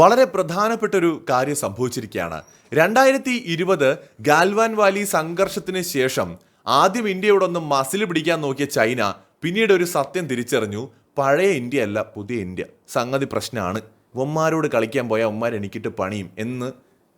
വളരെ പ്രധാനപ്പെട്ട ഒരു കാര്യം സംഭവിച്ചിരിക്കുകയാണ്. രണ്ടായിരത്തി ഇരുപത് ഗാൽവാൻ വാലി സംഘർഷത്തിന് ശേഷം ആദ്യം ഇന്ത്യയോടൊന്ന് മസിൽ പിടിക്കാൻ നോക്കിയ ചൈന പിന്നീട് ഒരു സത്യം തിരിച്ചറിഞ്ഞു. പഴയ ഇന്ത്യ അല്ല പുതിയ ഇന്ത്യ. സംഗതി പ്രശ്നമാണ് ഉമ്മാരോട് കളിക്കാൻ പോയ ഉമ്മാർ എനിക്കിട്ട് പണിയും എന്ന്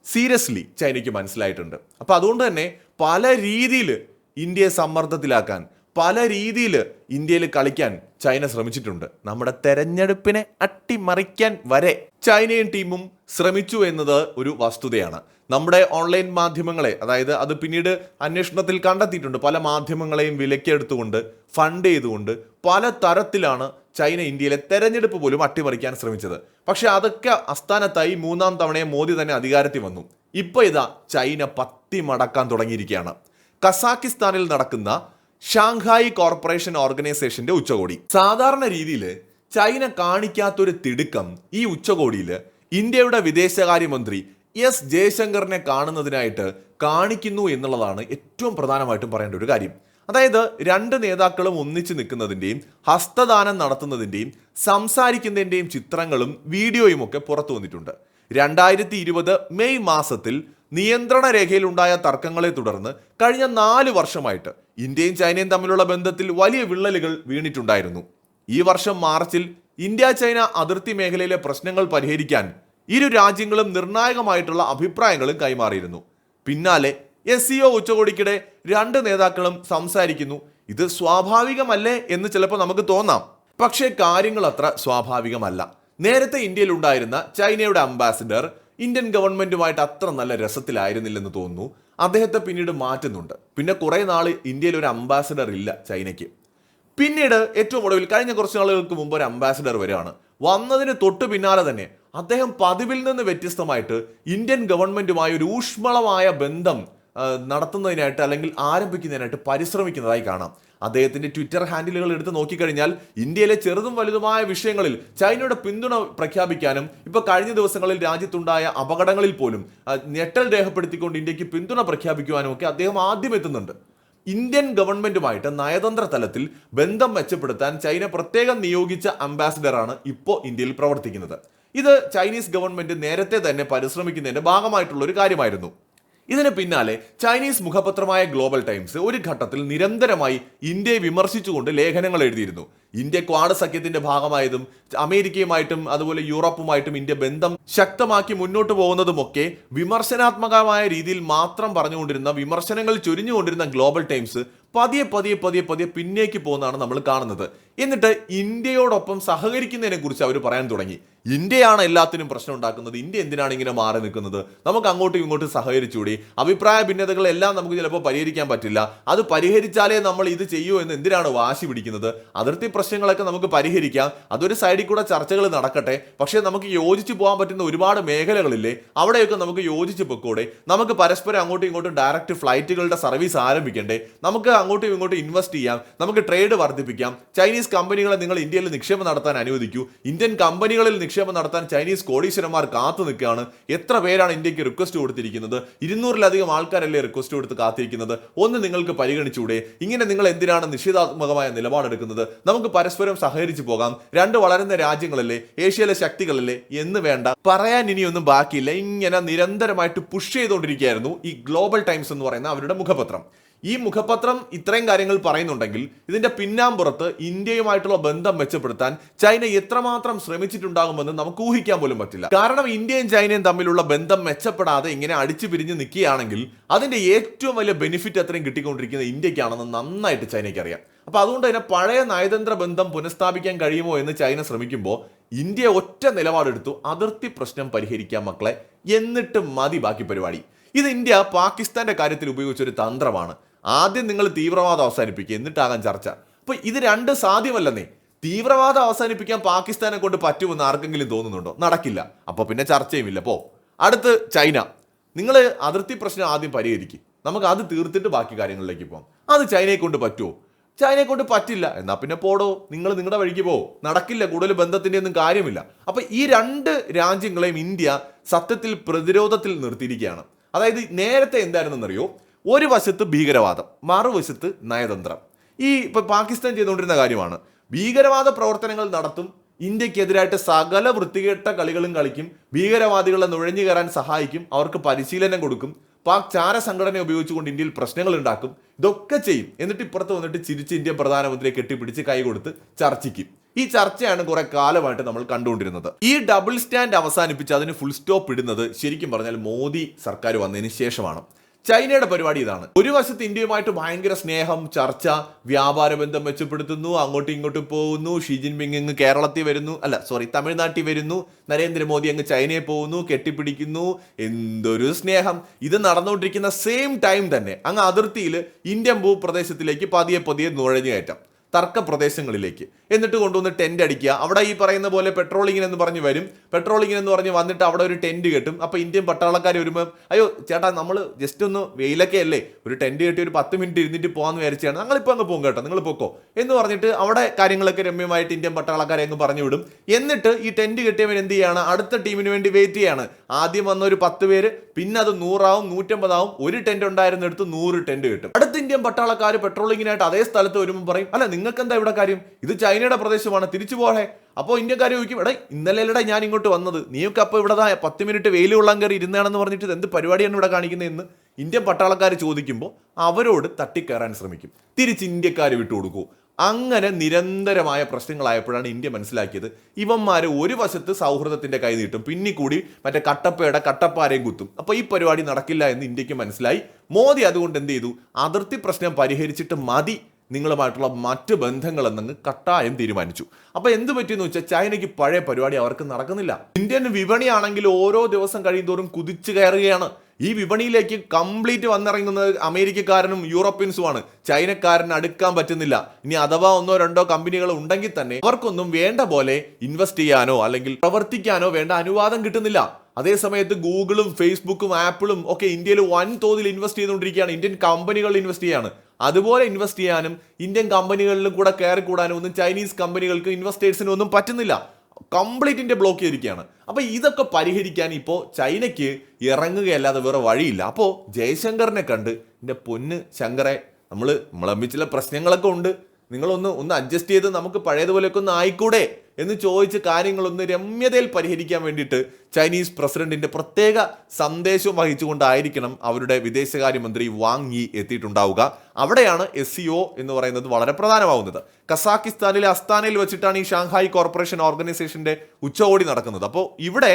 സീരിയസ്ലി ചൈനയ്ക്ക് മനസ്സിലായിട്ടുണ്ട്. അപ്പോൾ അതുകൊണ്ട് തന്നെ പല രീതിയിൽ ഇന്ത്യയെ സമ്മർദ്ദത്തിലാക്കാൻ പല രീതിയിൽ ഇന്ത്യയിൽ കളിക്കാൻ ചൈന ശ്രമിച്ചിട്ടുണ്ട്. നമ്മുടെ തെരഞ്ഞെടുപ്പിനെ അട്ടിമറിക്കാൻ വരെ ചൈനയും ടീമും ശ്രമിച്ചു എന്നത് ഒരു വസ്തുതയാണ്. നമ്മുടെ ഓൺലൈൻ മാധ്യമങ്ങളെ അതായത് അത് പിന്നീട് അന്വേഷണത്തിൽ കണ്ടെത്തിയിട്ടുണ്ട്. പല മാധ്യമങ്ങളെയും വിലക്കെടുത്തുകൊണ്ട് ഫണ്ട് ചെയ്തുകൊണ്ട് പല തരത്തിലാണ് ചൈന ഇന്ത്യയിലെ തെരഞ്ഞെടുപ്പ് പോലും അട്ടിമറിക്കാൻ ശ്രമിച്ചത്. പക്ഷേ അതൊക്കെ അസ്ഥാനത്തായി മൂന്നാം തവണയെ മോദി തന്നെ അധികാരത്തിൽ വന്നു. ഇപ്പോൾ ഇതാ ചൈന പത്തി മടക്കാൻ തുടങ്ങിയിരിക്കുകയാണ്. കസാക്കിസ്ഥാനിൽ നടക്കുന്ന ഷാങ്ഹായ് കോർപ്പറേഷൻ ഓർഗനൈസേഷന്റെ ഉച്ചകോടി. സാധാരണ രീതിയിൽ ചൈന കാണിക്കാത്തൊരു തിടുക്കം ഈ ഉച്ചകോടിയിൽ ഇന്ത്യയുടെ വിദേശകാര്യമന്ത്രി എസ് ജയശങ്കറിനെ കാണുന്നതിനായിട്ട് കാണിക്കുന്നു എന്നുള്ളതാണ് ഏറ്റവും പ്രധാനമായിട്ടും പറയേണ്ട ഒരു കാര്യം. അതായത് രണ്ട് നേതാക്കളും ഒന്നിച്ചു നിൽക്കുന്നതിന്റെയും ഹസ്തദാനം നടത്തുന്നതിന്റെയും സംസാരിക്കുന്നതിന്റെയും ചിത്രങ്ങളും വീഡിയോയും ഒക്കെ പുറത്തു വന്നിട്ടുണ്ട്. രണ്ടായിരത്തി ഇരുപത് മെയ് മാസത്തിൽ നിയന്ത്രണ രേഖയിലുണ്ടായ തർക്കങ്ങളെ തുടർന്ന് കഴിഞ്ഞ നാല് വർഷമായിട്ട് ഇന്ത്യയും ചൈനയും തമ്മിലുള്ള ബന്ധത്തിൽ വലിയ വിള്ളലുകൾ വീണിട്ടുണ്ടായിരുന്നു. ഈ വർഷം മാർച്ചിൽ ഇന്ത്യ ചൈന അതിർത്തി മേഖലയിലെ പ്രശ്നങ്ങൾ പരിഹരിക്കാൻ ഇരു രാജ്യങ്ങളും നിർണായകമായിട്ടുള്ള അഭിപ്രായങ്ങളും കൈമാറിയിരുന്നു. പിന്നാലെ എസ് സിഒ ഉച്ചകോടിക്കിടെ രണ്ട് നേതാക്കളും സംസാരിക്കുന്നു ഇത് സ്വാഭാവികമല്ലേ? എന്ന് ചിലപ്പോൾ നമുക്ക് തോന്നാം. പക്ഷേ കാര്യങ്ങൾ അത്ര സ്വാഭാവികമല്ല. നേരത്തെ ഇന്ത്യയിൽ ഉണ്ടായിരുന്ന ചൈനയുടെ അംബാസിഡർ ഇന്ത്യൻ ഗവൺമെന്റുമായിട്ട് അത്ര നല്ല രസത്തിലായിരുന്നില്ലെന്ന് തോന്നുന്നു. അദ്ദേഹത്തെ പിന്നീട് മാറ്റുന്നുണ്ട്. പിന്നെ കുറേ നാൾ ഇന്ത്യയിൽ ഒരു അംബാസിഡർ ഇല്ല ചൈനയ്ക്ക്. പിന്നീട് ഏറ്റവും ഒടുവിൽ കഴിഞ്ഞ കുറച്ച് നാളുകൾക്ക് മുമ്പ് ഒരു അംബാസിഡർ വരികയാണ്. വന്നതിന് തൊട്ട് പിന്നാലെ തന്നെ അദ്ദേഹം പതിവിൽ നിന്ന് വ്യത്യസ്തമായിട്ട് ഇന്ത്യൻ ഗവൺമെന്റുമായി ഒരു ഊഷ്മളമായ ബന്ധം നടത്തുന്നതിനായിട്ട് അല്ലെങ്കിൽ ആരംഭിക്കുന്നതിനായിട്ട് പരിശ്രമിക്കുന്നതായി കാണാം. അദ്ദേഹത്തിന്റെ ട്വിറ്റർ ഹാൻഡിലുകൾ എടുത്ത് നോക്കിക്കഴിഞ്ഞാൽ ഇന്ത്യയിലെ ചെറുതും വലുതുമായ വിഷയങ്ങളിൽ ചൈനയുടെ പിന്തുണ പ്രഖ്യാപിക്കാനും ഇപ്പൊ കഴിഞ്ഞ ദിവസങ്ങളിൽ രാജ്യത്തുണ്ടായ അപകടങ്ങളിൽ പോലും ഞെട്ടൽ രേഖപ്പെടുത്തിക്കൊണ്ട് ഇന്ത്യയ്ക്ക് പിന്തുണ പ്രഖ്യാപിക്കുവാനും ഒക്കെ അദ്ദേഹം ആദ്യം എത്തുന്നുണ്ട്. ഇന്ത്യൻ ഗവൺമെന്റുമായിട്ട് നയതന്ത്ര തലത്തിൽ ബന്ധം മെച്ചപ്പെടുത്താൻ ചൈന പ്രത്യേകം നിയോഗിച്ച അംബാസിഡറാണ് ഇപ്പോൾ ഇന്ത്യയിൽ പ്രവർത്തിക്കുന്നത്. ഇത് ചൈനീസ് ഗവൺമെന്റ് നേരത്തെ തന്നെ പരിശ്രമിക്കുന്നതിന്റെ ഭാഗമായിട്ടുള്ള ഒരു കാര്യമായിരുന്നു. ഇതിന് പിന്നാലെ ചൈനീസ് മുഖപത്രമായ ഗ്ലോബൽ ടൈംസ് ഒരു ഘട്ടത്തിൽ നിരന്തരമായി ഇന്ത്യയെ വിമർശിച്ചുകൊണ്ട് ലേഖനങ്ങൾ എഴുതിയിരുന്നു. ഇന്ത്യ ക്വാഡ് സഖ്യത്തിന്റെ ഭാഗമായതും അമേരിക്കയുമായിട്ടും അതുപോലെ യൂറോപ്പുമായിട്ടും ഇന്ത്യ ബന്ധം ശക്തമാക്കി മുന്നോട്ട് പോകുന്നതുമൊക്കെ വിമർശനാത്മകമായ രീതിയിൽ മാത്രം പറഞ്ഞുകൊണ്ടിരുന്ന വിമർശനങ്ങൾ ചൊരിഞ്ഞുകൊണ്ടിരുന്ന ഗ്ലോബൽ ടൈംസ് പതിയെ പതിയെ പതിയെ പതിയെ പിന്നേക്ക് പോകുന്നതാണ് നമ്മൾ കാണുന്നത്. എന്നിട്ട് ഇന്ത്യയോടൊപ്പം സഹകരിക്കുന്നതിനെ കുറിച്ച് അവർ പറയാൻ തുടങ്ങി. ഇന്ത്യയാണ് എല്ലാത്തിനും പ്രശ്നം ഉണ്ടാക്കുന്നത്. ഇന്ത്യ എന്തിനാണ് ഇങ്ങനെ മാറി നിൽക്കുന്നത്? നമുക്ക് അങ്ങോട്ടും ഇങ്ങോട്ടും സഹകരിച്ചുകൂടി? അഭിപ്രായ ഭിന്നതകളെല്ലാം നമുക്ക് ചിലപ്പോൾ പരിഹരിക്കാൻ പറ്റില്ല. അത് പരിഹരിച്ചാലേ നമ്മൾ ഇത് ചെയ്യൂ എന്ന് എന്തിനാണ് വാശി പിടിക്കുന്നത്? അതിർത്തി പ്രശ്നങ്ങളൊക്കെ നമുക്ക് പരിഹരിക്കാം. അതൊരു സൈഡിൽ കൂടെ ചർച്ചകൾ നടക്കട്ടെ. പക്ഷേ നമുക്ക് യോജിച്ച് പോകാൻ പറ്റുന്ന ഒരുപാട് മേഖലകളില്ലേ അവിടെയൊക്കെ നമുക്ക് യോജിച്ച് പൊക്കൂടെ. നമുക്ക് പരസ്പരം അങ്ങോട്ടും ഇങ്ങോട്ടും ഡയറക്റ്റ് ഫ്ലൈറ്റുകളുടെ സർവീസ് ആരംഭിക്കണ്ടേ? നമുക്ക് അങ്ങോട്ടും ഇങ്ങോട്ടും ഇൻവെസ്റ്റ് ചെയ്യാം. നമുക്ക് ട്രേഡ് വർദ്ധിപ്പിക്കാം. ചൈനീസ് കമ്പനികളെ നിങ്ങൾ ഇന്ത്യയിൽ നിക്ഷേപം നടത്താൻ അനുവദിക്കൂ. ഇന്ത്യൻ കമ്പനികളിൽ നിക്ഷേപം നടത്താൻ ചൈനീസ് കോടീശ്വരന്മാർ കാത്തു നിൽക്കുകയാണ്. എത്ര പേരാണ് ഇന്ത്യയ്ക്ക് റിക്വസ്റ്റ് കൊടുത്തിരിക്കുന്നത്? ഇരുന്നൂറിലധികം ആൾക്കാരല്ലേ റിക്വസ്റ്റ് കൊടുത്ത് കാത്തിരിക്കുന്നത്? ഒന്ന് നിങ്ങൾക്ക് പരിഗണിച്ചൂടെ ഇങ്ങനെ നിങ്ങൾ എന്തിനാണ് നിഷേധാത്മകമായ നിലപാടെടുക്കുന്നത്? നമുക്ക് പരസ്പരം സഹകരിച്ചു പോകാം. രണ്ട് വളരുന്ന രാജ്യങ്ങളല്ലേ? ഏഷ്യയിലെ ശക്തികളല്ലേ? എന്ന് വേണ്ട. പറയാൻ ഇനിയൊന്നും ബാക്കിയില്ല. ഇങ്ങനെ നിരന്തരമായിട്ട് പുഷ് ചെയ്തുകൊണ്ടിരിക്കുകയായിരുന്നു ഈ ഗ്ലോബൽ ടൈംസ് എന്ന് പറയുന്ന അവരുടെ മുഖപത്രം. ഈ മുഖപത്രം ഇത്രയും കാര്യങ്ങൾ പറയുന്നുണ്ടെങ്കിൽ ഇതിന്റെ പിന്നാമ്പുറത്ത് ഇന്ത്യയുമായിട്ടുള്ള ബന്ധം മെച്ചപ്പെടുത്താൻ ചൈന എത്രമാത്രം ശ്രമിച്ചിട്ടുണ്ടാകുമെന്ന് നമുക്ക് ഊഹിക്കാൻ പോലും പറ്റില്ല. കാരണം ഇന്ത്യയും ചൈനയും തമ്മിലുള്ള ബന്ധം മെച്ചപ്പെടാതെ ഇങ്ങനെ അടിച്ചു പിരിഞ്ഞ് നിൽക്കുകയാണെങ്കിൽ അതിന്റെ ഏറ്റവും വലിയ ബെനിഫിറ്റ് അത്രയും കിട്ടിക്കൊണ്ടിരിക്കുന്ന ഇന്ത്യക്കാണെന്ന് നന്നായിട്ട് ചൈനയ്ക്ക് അറിയാം. അപ്പൊ അതുകൊണ്ട് തന്നെ പഴയ നയതന്ത്ര ബന്ധം പുനഃസ്ഥാപിക്കാൻ കഴിയുമോ എന്ന് ചൈന ശ്രമിക്കുമ്പോൾ ഇന്ത്യ ഒറ്റ നിലപാടെടുത്തു അതിർത്തി പ്രശ്നം പരിഹരിക്കാൻ മക്കളെ എന്നിട്ട് മതി ബാക്കി പരിപാടി. ഇത് ഇന്ത്യ പാകിസ്ഥാന്റെ കാര്യത്തിൽ ഉപയോഗിച്ച ഒരു തന്ത്രമാണ്. ആദ്യം നിങ്ങൾ തീവ്രവാദം അവസാനിപ്പിക്കുക എന്നിട്ടാകാൻ ചർച്ച. അപ്പൊ ഇത് രണ്ട് സാധ്യമല്ലെന്നേ തീവ്രവാദം അവസാനിപ്പിക്കാൻ പാകിസ്ഥാനെ കൊണ്ട് പറ്റുമെന്ന് ആർക്കെങ്കിലും തോന്നുന്നുണ്ടോ? നടക്കില്ല. അപ്പോൾ പിന്നെ ചർച്ചയുമില്ല. പോ. അടുത്ത് ചൈന. നിങ്ങൾ അതിർത്തി പ്രശ്നം ആദ്യം പരിഹരിക്കും. നമുക്ക് അത് തീർത്തിട്ട് ബാക്കി കാര്യങ്ങളിലേക്ക് പോകാം. അത് ചൈനയെ കൊണ്ട് പറ്റുമോ ചൈനയെ കൊണ്ട് പറ്റില്ല. എന്നാൽ പിന്നെ പോടോ. നിങ്ങൾ നിങ്ങളുടെ വഴിക്ക് പോ. നടക്കില്ല. കൂടുതൽ ബന്ധത്തിന്റെ ഒന്നും കാര്യമില്ല. അപ്പൊ ഈ രണ്ട് രാജ്യങ്ങളെയും ഇന്ത്യ സത്യത്തിൽ പ്രതിരോധത്തിൽ നിർത്തിയിരിക്കുകയാണ്. അതായത് നേരത്തെ എന്തായിരുന്നെന്നറിയോ? ഒരു വശത്ത് ഭീകരവാദം മറുവശത്ത് നയതന്ത്രം. ഈ ഇപ്പോൾ പാകിസ്ഥാൻ ചെയ്തുകൊണ്ടിരുന്ന കാര്യമാണ്. ഭീകരവാദ പ്രവർത്തനങ്ങൾ നടത്തും ഇന്ത്യക്കെതിരായിട്ട് സകല വൃത്തികെട്ട കളികളും കളിക്കും ഭീകരവാദികളെ നുഴഞ്ഞു കയറാൻ സഹായിക്കും അവർക്ക് പരിശീലനം കൊടുക്കും പാക് ചാര സംഘടന ഉപയോഗിച്ചുകൊണ്ട് ഇന്ത്യയിൽ പ്രശ്നങ്ങൾ ഉണ്ടാക്കും ഇതൊക്കെ ചെയ്യും. എന്നിട്ട് ഇപ്പുറത്ത് വന്നിട്ട് ചിരിച്ച് ഇന്ത്യ പ്രധാനമന്ത്രിയെ കെട്ടിപ്പിടിച്ച് കൈ കൊടുത്ത് ചർച്ചയ്ക്കും. ഈ ചർച്ചയാണ് കുറെ കാലമായിട്ട് നമ്മൾ കണ്ടുകൊണ്ടിരുന്നത്. ഈ ഡബിൾ സ്റ്റാൻഡ് അവസാനിപ്പിച്ച് അതിന് ഫുൾ സ്റ്റോപ്പ് ഇടുന്നത് ശരിക്കും പറഞ്ഞാൽ മോദി സർക്കാർ വന്നതിന് ശേഷമാണ്. ചൈനയുടെ പരിപാടി ഇതാണ്. ഒരു വശത്ത് ഇന്ത്യയുമായിട്ട് ഭയങ്കര സ്നേഹം ചർച്ച വ്യാപാര ബന്ധം മെച്ചപ്പെടുത്തുന്നു അങ്ങോട്ടും ഇങ്ങോട്ടും പോകുന്നു ഷീ ജിൻപിങ് അങ്ങ് കേരളത്തിൽ വരുന്നു അല്ല സോറി തമിഴ്നാട്ടിൽ വരുന്നു നരേന്ദ്രമോദി അങ്ങ് ചൈനയിൽ പോകുന്നു കെട്ടിപ്പിടിക്കുന്നു എന്തൊരു സ്നേഹം. ഇത് നടന്നുകൊണ്ടിരിക്കുന്ന സെയിം ടൈം തന്നെ അങ്ങ് അതിർത്തിയിൽ ഇന്ത്യൻ ഭൂപ്രദേശത്തിലേക്ക് പതിയെ പതിയെ നുഴഞ്ഞു കയറ്റം. തർക്ക പ്രദേശങ്ങളിലേക്ക് എന്നിട്ട് കൊണ്ടുവന്ന് ടെന്റ് അടിക്കുക. അവിടെ ഈ പറയുന്ന പോലെ പെട്രോളിങ്ങിന് എന്ന് പറഞ്ഞ് വരും. പെട്രോളിങ്ങിന് എന്ന് പറഞ്ഞ് വന്നിട്ട് അവിടെ ഒരു ടെന്റ് കെട്ടും. അപ്പോൾ ഇന്ത്യൻ പട്ടാളക്കാർ വരുമ്പോൾ അയ്യോ ചേട്ടാ നമ്മൾ ജസ്റ്റ് ഒന്ന് വെയിലൊക്കെ അല്ലേ? ഒരു ടെന്റ് കെട്ടി ഒരു പത്ത് മിനിറ്റ് ഇരുന്നിട്ട് പോകാമെന്ന് വിചാരിച്ചാണ്. ഞങ്ങളിപ്പോൾ അങ്ങ് പോകും കേട്ടോ. നിങ്ങൾ പൊക്കോ. എന്ന് പറഞ്ഞിട്ട് അവിടെ കാര്യങ്ങളൊക്കെ രമ്യമായിട്ട് ഇന്ത്യൻ പട്ടാളക്കാരെ അങ്ങ് പറഞ്ഞു വിടും. എന്നിട്ട് ഈ ടെന്റ് കെട്ടിയവൻ എന്ത് ചെയ്യാണ്? അടുത്ത ടീമിന് വേണ്ടി വെയിറ്റ് ചെയ്യാണ്. ആദ്യം വന്ന ഒരു പത്ത് പേര് പിന്നെ അത് നൂറാവും നൂറ്റമ്പതാവും. ഒരു ടെന്റ് ഉണ്ടായിരുന്നെടുത്ത് നൂറ് ടെന്റ് കിട്ടും. അടുത്ത ഇന്ത്യൻ പട്ടാളക്കാർ പെട്രോളിങ്ങിനായിട്ട് അതേ സ്ഥലത്ത് വരുമ്പോൾ പറയും അല്ല നിങ്ങൾക്ക് എന്താ ഇവിടെ കാര്യം? ഇത് ചൈനയുടെ പ്രദേശമാണ് തിരിച്ചു പോകേ അപ്പോൾ ഇന്ത്യക്കാർ ചോദിക്കും എടാ ഇന്നലെ അല്ലടാ ഞാൻ ഇങ്ങോട്ട് വന്നത്. നീയൊക്കെ അപ്പോൾ ഇവിടെ പത്ത് മിനിറ്റ് വെയിൽ കൊള്ളാൻ കയറി ഇരുന്നാണെന്ന് പറഞ്ഞിട്ട് എന്ത് പരിപാടിയാണ് ഇവിടെ കാണിക്കുന്നതെന്ന് ഇന്ത്യൻ പട്ടാളക്കാർ ചോദിക്കുമ്പോൾ അവരോട് തട്ടിക്കയറാൻ ശ്രമിക്കും. തിരിച്ച് ഇന്ത്യക്കാർ വിട്ടുകൊടുക്കൂ അങ്ങനെ നിരന്തരമായ പ്രശ്നങ്ങളായപ്പോഴാണ് ഇന്ത്യ മനസ്സിലാക്കിയത്. ഇവന്മാർ ഒരു വശത്ത് സൗഹൃദത്തിന്റെ കൈ നീട്ടും പിന്നെ കൂടി മറ്റേ കട്ടപ്പയുടെ കട്ടപ്പാരയും കുത്തും. അപ്പോൾ ഈ പരിപാടി നടക്കില്ല എന്ന് ഇന്ത്യയ്ക്ക് മനസ്സിലായി. മോദി അതുകൊണ്ട് എന്ത് ചെയ്തു? അതിർത്തി പ്രശ്നം പരിഹരിച്ചിട്ട് മതി. നിങ്ങളുമായിട്ടുള്ള മറ്റ് ബന്ധങ്ങൾ എന്നങ്ങ് കട്ടായം തീരുമാനിച്ചു. അപ്പോൾ എന്ത് പറ്റിയെന്ന് വെച്ചാൽ ചൈനയ്ക്ക് പഴയ പരിപാടി അവർക്ക് നടക്കുന്നില്ല. ഇന്ത്യൻ വിപണിയാണെങ്കിൽ ഓരോ ദിവസം കഴിയുന്തോറും കുതിച്ചു കയറുകയാണ്. ഈ വിപണിയിലേക്ക് കംപ്ലീറ്റ് വന്നിറങ്ങുന്നത് അമേരിക്കക്കാരനും യൂറോപ്യൻസുമാണ്. ചൈനക്കാരന് അടുക്കാൻ പറ്റുന്നില്ല. ഇനി അഥവാ ഒന്നോ രണ്ടോ കമ്പനികൾ ഉണ്ടെങ്കിൽ തന്നെ അവർക്കൊന്നും വേണ്ട പോലെ ഇൻവെസ്റ്റ് ചെയ്യാനോ അല്ലെങ്കിൽ പ്രവർത്തിക്കാനോ വേണ്ട അനുവാദം കിട്ടുന്നില്ല. അതേസമയത്ത് ഗൂഗിളും ഫേസ്ബുക്കും ആപ്പിളും ഒക്കെ ഇന്ത്യയിൽ വൻതോതിൽ ഇൻവെസ്റ്റ് ചെയ്തുകൊണ്ടിരിക്കുകയാണ്. ഇന്ത്യൻ കമ്പനികൾ ഇൻവെസ്റ്റ് ചെയ്യാണ്. അതുപോലെ ഇൻവെസ്റ്റ് ചെയ്യാനും ഇന്ത്യൻ കമ്പനികളിലും കൂടെ കയറി കൂടാനും ഒന്നും ചൈനീസ് കമ്പനികൾക്ക് ഇൻവെസ്റ്റേഴ്സിനും ഒന്നും പറ്റുന്നില്ല. കംപ്ലീറ്റ് ഇന്ത്യ ബ്ലോക്ക് ചെയ്തിരിക്കുകയാണ്. അപ്പോൾ ഇതൊക്കെ പരിഹരിക്കാൻ ഇപ്പോൾ ചൈനയ്ക്ക് ഇറങ്ങുകയല്ലാതെ വേറെ വഴിയില്ല. അപ്പോൾ ജയശങ്കറിനെ കണ്ട് എന്റെ പൊന്ന് ശങ്കറെ നമ്മൾ നമ്മളമ്മിൽ ചില പ്രശ്നങ്ങളൊക്കെ ഉണ്ട്. നിങ്ങളൊന്ന് ഒന്ന് അഡ്ജസ്റ്റ് ചെയ്ത് നമുക്ക് പഴയതുപോലെയൊക്കെ ഒന്ന് ആയിക്കൂടെ എന്ന് ചോദിച്ച് കാര്യങ്ങളൊന്ന് രമ്യതയിൽ പരിഹരിക്കാൻ വേണ്ടിയിട്ട് ചൈനീസ് പ്രസിഡന്റിന്റെ പ്രത്യേക സന്ദേശം വഹിച്ചുകൊണ്ടായിരിക്കണം അവരുടെ വിദേശകാര്യമന്ത്രി വാങ് യി എത്തിയിട്ടുണ്ടാവുക. അവിടെയാണ് എസ് സി ഒ എന്ന് പറയുന്നത് വളരെ പ്രധാനമാവുന്നത്. കസാക്കിസ്ഥാനിലെ അസ്താനയിൽ വെച്ചിട്ടാണ് ഈ ഷാങ്ഹായ് കോർപ്പറേഷൻ ഓർഗനൈസേഷന്റെ ഉച്ചകോടി നടക്കുന്നത്. അപ്പോൾ ഇവിടെ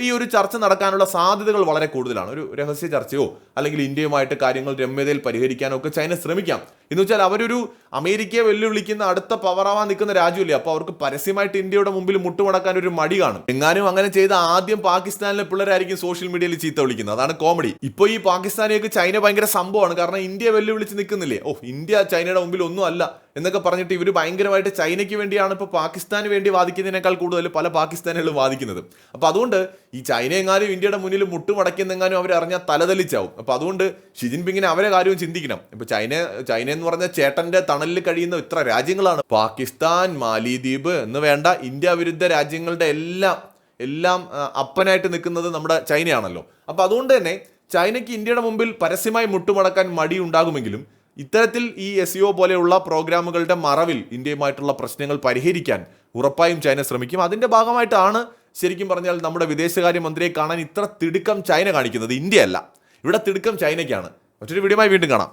ഈ ഒരു ചർച്ച നടക്കാനുള്ള സാധ്യതകൾ വളരെ കൂടുതലാണ്. ഒരു രഹസ്യ ചർച്ചയോ അല്ലെങ്കിൽ ഇന്ത്യയുമായിട്ട് കാര്യങ്ങൾ രമ്യതയിൽ പരിഹരിക്കാനോ ഒക്കെ ചൈന ശ്രമിക്കാം. എന്ന് വെച്ചാൽ അവരൊരു അമേരിക്കയെ വെല്ലുവിളിക്കുന്ന അടുത്ത പവറാവാൻ നിൽക്കുന്ന രാജ്യമല്ലേ? അപ്പോൾ അവർക്ക് പരസ്യമായിട്ട് ഇന്ത്യയുടെ മുമ്പിൽ മുട്ടുമടക്കാൻ ഒരു മടി കാണും. എങ്ങാനും അങ്ങനെ ചെയ്ത ആദ്യം പാകിസ്ഥാനിലെ പിള്ളേരായിരിക്കും സോഷ്യൽ മീഡിയയിൽ ചീത്ത വിളിക്കുന്നത്. അതാണ് കോമഡി. ഇപ്പോൾ ഈ പാകിസ്ഥാനിയൊക്കെ ചൈന ഭയങ്കര സംഭവമാണ്. കാരണം ഇന്ത്യ വെല്ലുവിളിച്ച് നിൽക്കുന്നില്ലേ? ഓ ഇന്ത്യ ചൈനയുടെ മുമ്പിൽ ഒന്നും അല്ല എന്നൊക്കെ പറഞ്ഞിട്ട് ഇവർ ഭയങ്കരമായിട്ട് ചൈനയ്ക്ക് വേണ്ടിയാണ് ഇപ്പോൾ പാകിസ്ഥാന് വേണ്ടി വാദിക്കുന്നതിനേക്കാൾ കൂടുതൽ പല പാകിസ്ഥാനികളും വാദിക്കുന്നത്. അപ്പോൾ അതുകൊണ്ട് ഈ ചൈന എങ്ങാനും ഇന്ത്യയുടെ മുന്നിൽ മുട്ടുമടക്കിയെന്നെങ്ങാനും അവർ അറിഞ്ഞാൽ തലതെളിച്ചാവും. അപ്പോൾ അതുകൊണ്ട് ഷി ജിൻപിങ്ങിനെ അവരെ കാര്യവും ചിന്തിക്കണം. ഇപ്പോൾ ചൈന ചൈന എന്ന് പറഞ്ഞ ചേട്ടന്റെ തണലിൽ കഴിയുന്ന ഇത്ര രാജ്യങ്ങളാണ്. പാകിസ്ഥാൻ മാലിദ്വീപ് എന്ന് വേണ്ട ഇന്ത്യ വിരുദ്ധ രാജ്യങ്ങളുടെ എല്ലാം എല്ലാം അപ്പനായിട്ട് നിൽക്കുന്നത് നമ്മുടെ ചൈനയാണല്ലോ. അപ്പോൾ അതുകൊണ്ട് തന്നെ ചൈനയ്ക്ക് ഇന്ത്യയുടെ മുമ്പിൽ പരസ്യമായി മുട്ടുമടക്കാൻ മടി ഉണ്ടാകുമെങ്കിലും ഇത്തരത്തിൽ ഈ എസ് ഒ പോലെയുള്ള പ്രോഗ്രാമുകളുടെ മറവിൽ ഇന്ത്യയുമായിട്ടുള്ള പ്രശ്നങ്ങൾ പരിഹരിക്കാൻ ഉറപ്പായും ചൈന ശ്രമിക്കും. അതിന്റെ ഭാഗമായിട്ടാണ് ശരിക്കും പറഞ്ഞാൽ നമ്മുടെ വിദേശകാര്യമന്ത്രിയെ കാണാൻ ഇത്ര തിടുക്കം ചൈന കാണിക്കുന്നത്. ഇന്ത്യയല്ല. ഇവിടെ തിടുക്കം ചൈനയ്ക്കാണ്. മറ്റൊരു വീഡിയോമായി വീണ്ടും കാണാം.